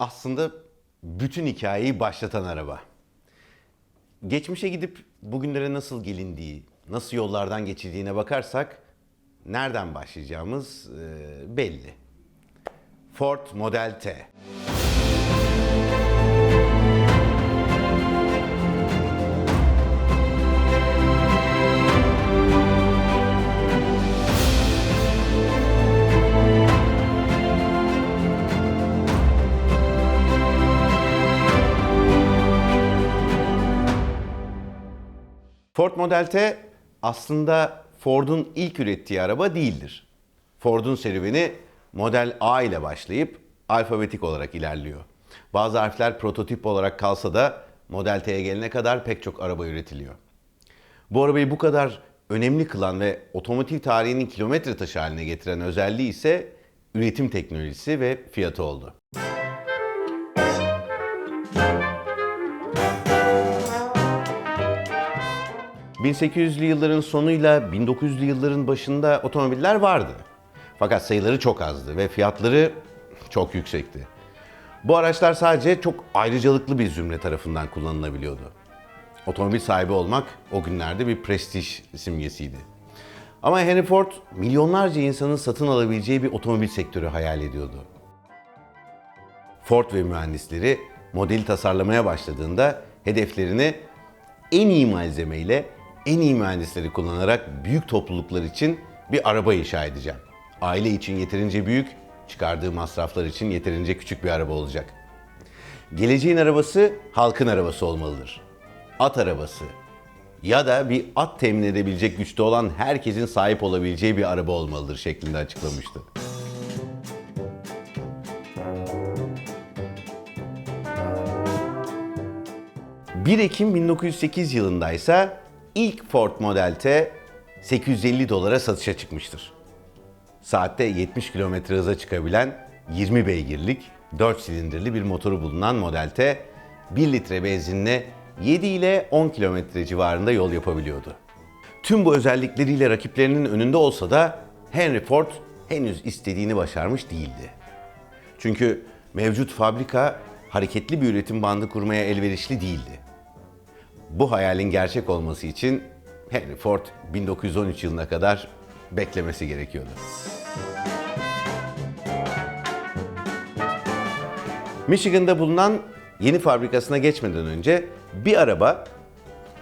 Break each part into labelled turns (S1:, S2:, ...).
S1: aslında bütün hikayeyi başlatan araba. Geçmişe gidip bugünlere nasıl gelindiği, nasıl yollardan geçildiğine bakarsak nereden başlayacağımız belli. Ford Model T. Ford Model T aslında Ford'un ilk ürettiği araba değildir. Ford'un serüveni Model A ile başlayıp alfabetik olarak ilerliyor. Bazı harfler prototip olarak kalsa da Model T'ye gelene kadar pek çok araba üretiliyor. Bu arabayı bu kadar önemli kılan ve otomotiv tarihinin kilometre taşı haline getiren özelliği ise üretim teknolojisi ve fiyatı oldu. ...1800'lü yılların sonuyla 1900'lü yılların başında otomobiller vardı. Fakat sayıları çok azdı ve fiyatları çok yüksekti. Bu araçlar sadece çok ayrıcalıklı bir zümre tarafından kullanılabiliyordu. Otomobil sahibi olmak o günlerde bir prestij simgesiydi. Ama Henry Ford milyonlarca insanın satın alabileceği bir otomobil sektörü hayal ediyordu. Ford ve mühendisleri modeli tasarlamaya başladığında hedeflerini en iyi malzemeyle, en iyi mühendisleri kullanarak büyük topluluklar için bir araba inşa edeceğim. Aile için yeterince büyük, çıkardığı masraflar için yeterince küçük bir araba olacak. Geleceğin arabası halkın arabası olmalıdır. At arabası ya da bir at temin edebilecek güçte olan herkesin sahip olabileceği bir araba olmalıdır şeklinde açıklamıştı. 1 Ekim 1908 yılında ise ilk Ford Model T 850 dolara satışa çıkmıştır. Saatte 70 km hıza çıkabilen 20 beygirlik 4 silindirli bir motoru bulunan Model T 1 litre benzinle 7 ile 10 kilometre civarında yol yapabiliyordu. Tüm bu özellikleriyle rakiplerinin önünde olsa da Henry Ford henüz istediğini başarmış değildi. Çünkü mevcut fabrika hareketli bir üretim bandı kurmaya elverişli değildi. Bu hayalin gerçek olması için Henry Ford 1913 yılına kadar beklemesi gerekiyordu. Michigan'da bulunan yeni fabrikasına geçmeden önce bir araba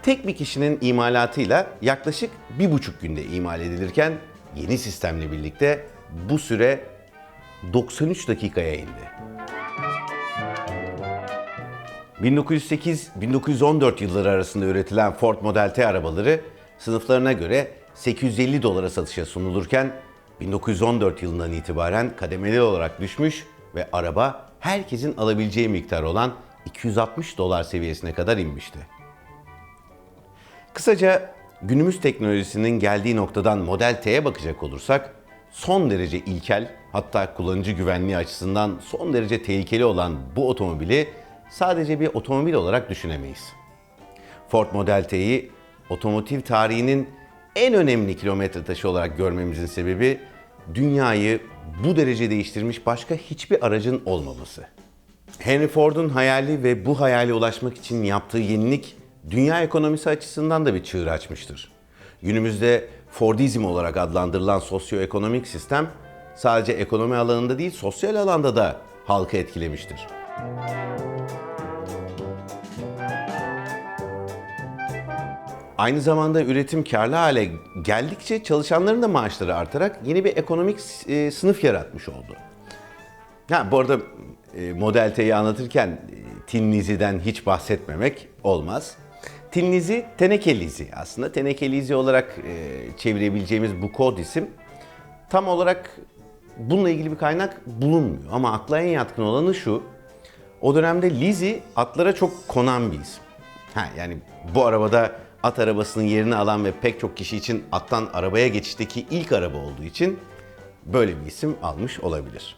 S1: tek bir kişinin imalatıyla yaklaşık bir buçuk günde imal edilirken yeni sistemle birlikte bu süre 93 dakikaya indi. 1908-1914 yılları arasında üretilen Ford Model T arabaları sınıflarına göre 850 dolara satışa sunulurken 1914 yılından itibaren kademeli olarak düşmüş ve araba herkesin alabileceği miktar olan 260 dolar seviyesine kadar inmişti. Kısaca günümüz teknolojisinin geldiği noktadan Model T'ye bakacak olursak son derece ilkel hatta kullanıcı güvenliği açısından son derece tehlikeli olan bu otomobili sadece bir otomobil olarak düşünemeyiz. Ford Model T'yi otomotiv tarihinin en önemli kilometre taşı olarak görmemizin sebebi dünyayı bu derece değiştirmiş başka hiçbir aracın olmaması. Henry Ford'un hayali ve bu hayale ulaşmak için yaptığı yenilik dünya ekonomisi açısından da bir çığır açmıştır. Günümüzde Fordizm olarak adlandırılan sosyoekonomik sistem sadece ekonomi alanında değil sosyal alanda da halkı etkilemiştir. Aynı zamanda üretim karlı hale geldikçe çalışanların da maaşları artarak yeni bir ekonomik e, sınıf yaratmış oldu. Ha, bu arada e, Model T'yi anlatırken e, Tin Lizi'den hiç bahsetmemek olmaz. Tin Lizi, teneke lizi aslında. Teneke lizi olarak çevirebileceğimiz bu kod isim tam olarak bununla ilgili bir kaynak bulunmuyor. Ama akla en yatkın olanı şu. O dönemde Lizi atlara çok konan bir isim. Ha, yani bu arabada at arabasının yerini alan ve pek çok kişi için attan arabaya geçişteki ilk araba olduğu için böyle bir isim almış olabilir.